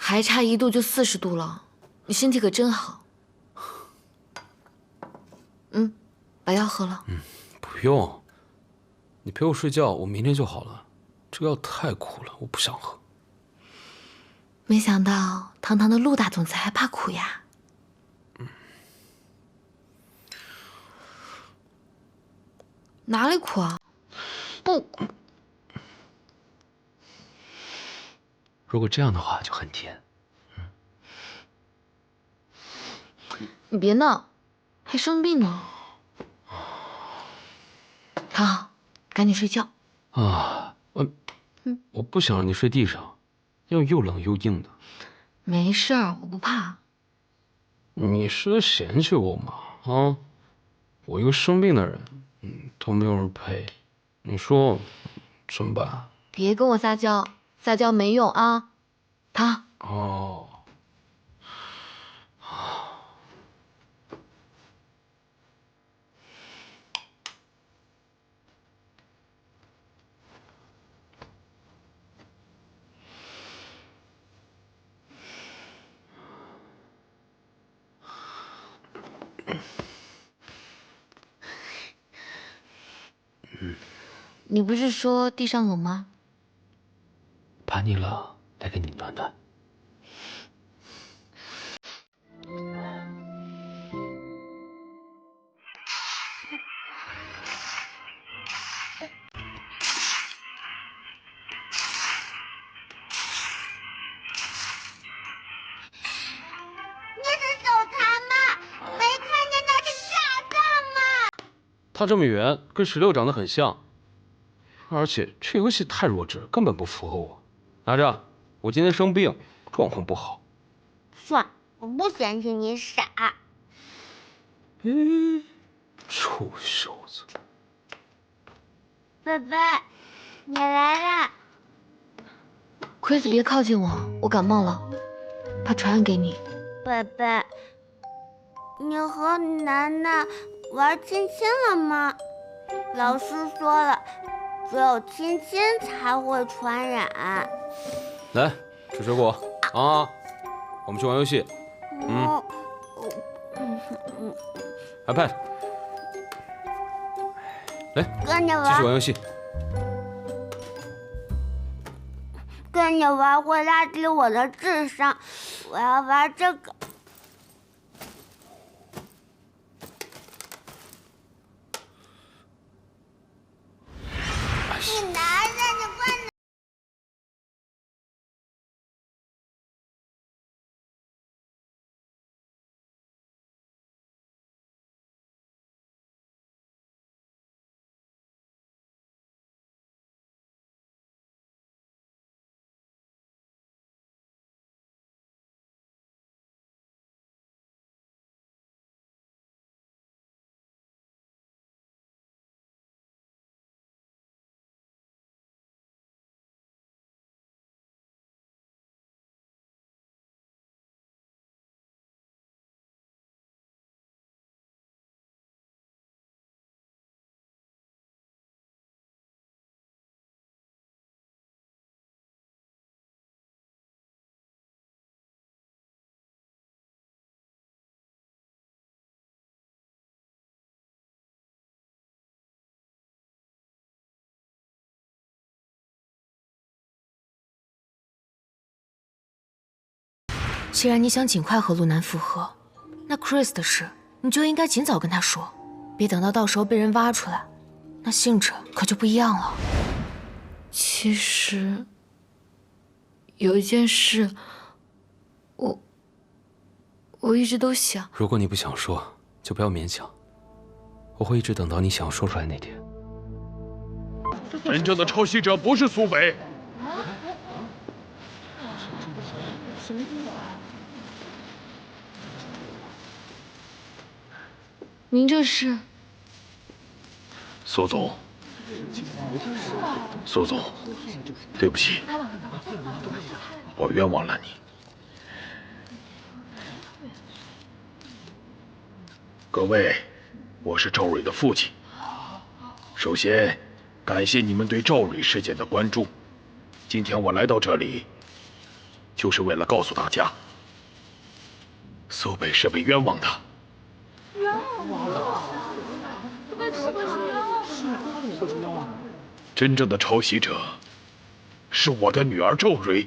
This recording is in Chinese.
还差一度就四十度了，你身体可真好。嗯，把药喝了。嗯，不用。你陪我睡觉，我明天就好了。这个药太苦了，我不想喝。没想到堂堂的陆大总裁还怕苦呀。哪里苦啊？不。如果这样的话就很甜。嗯你别闹，还生病呢。躺好，赶紧睡觉。啊，我，我不想让你睡地上，因为又冷又硬的。没事儿，我不怕。你是在嫌弃我吗？啊，我一个生病的人，嗯，都没有人陪，你说怎么办？别跟我撒娇。撒娇没用啊，他。哦。你不是说地上冷吗？怕你了，来给你暖暖。你是手残吗？没看见那是吗？他这么圆，跟石榴长得很像，而且这游戏太弱智，根本不符合我。拿着，我今天生病，状况不好。算，我不嫌弃你傻。嗯，臭小子！贝贝，你来了。Chris，别靠近我，我感冒了，怕传染给你。贝贝，你和楠楠玩亲亲了吗？老师说了。只有亲亲才会传染。来，吃水果啊！我们去玩游戏。嗯。嗯嗯。iPad。来，跟着玩。继续玩游戏。跟你玩会拉低我的智商，我要玩这个。既然你想尽快和陆南复合，那 Chris 的事你就应该尽早跟他说，别等到到时候被人挖出来，那性质可就不一样了。其实有一件事，我我一直都想。如果你不想说，就不要勉强。我会一直等到你想要说出来那天。真正的抄袭者不是苏北。您这是？苏总，苏总，对不起，我冤枉了你。各位，我是赵蕊的父亲。首先，感谢你们对赵蕊事件的关注。今天我来到这里，就是为了告诉大家，苏北是被冤枉的。真正的抄袭者是我的女儿赵蕊。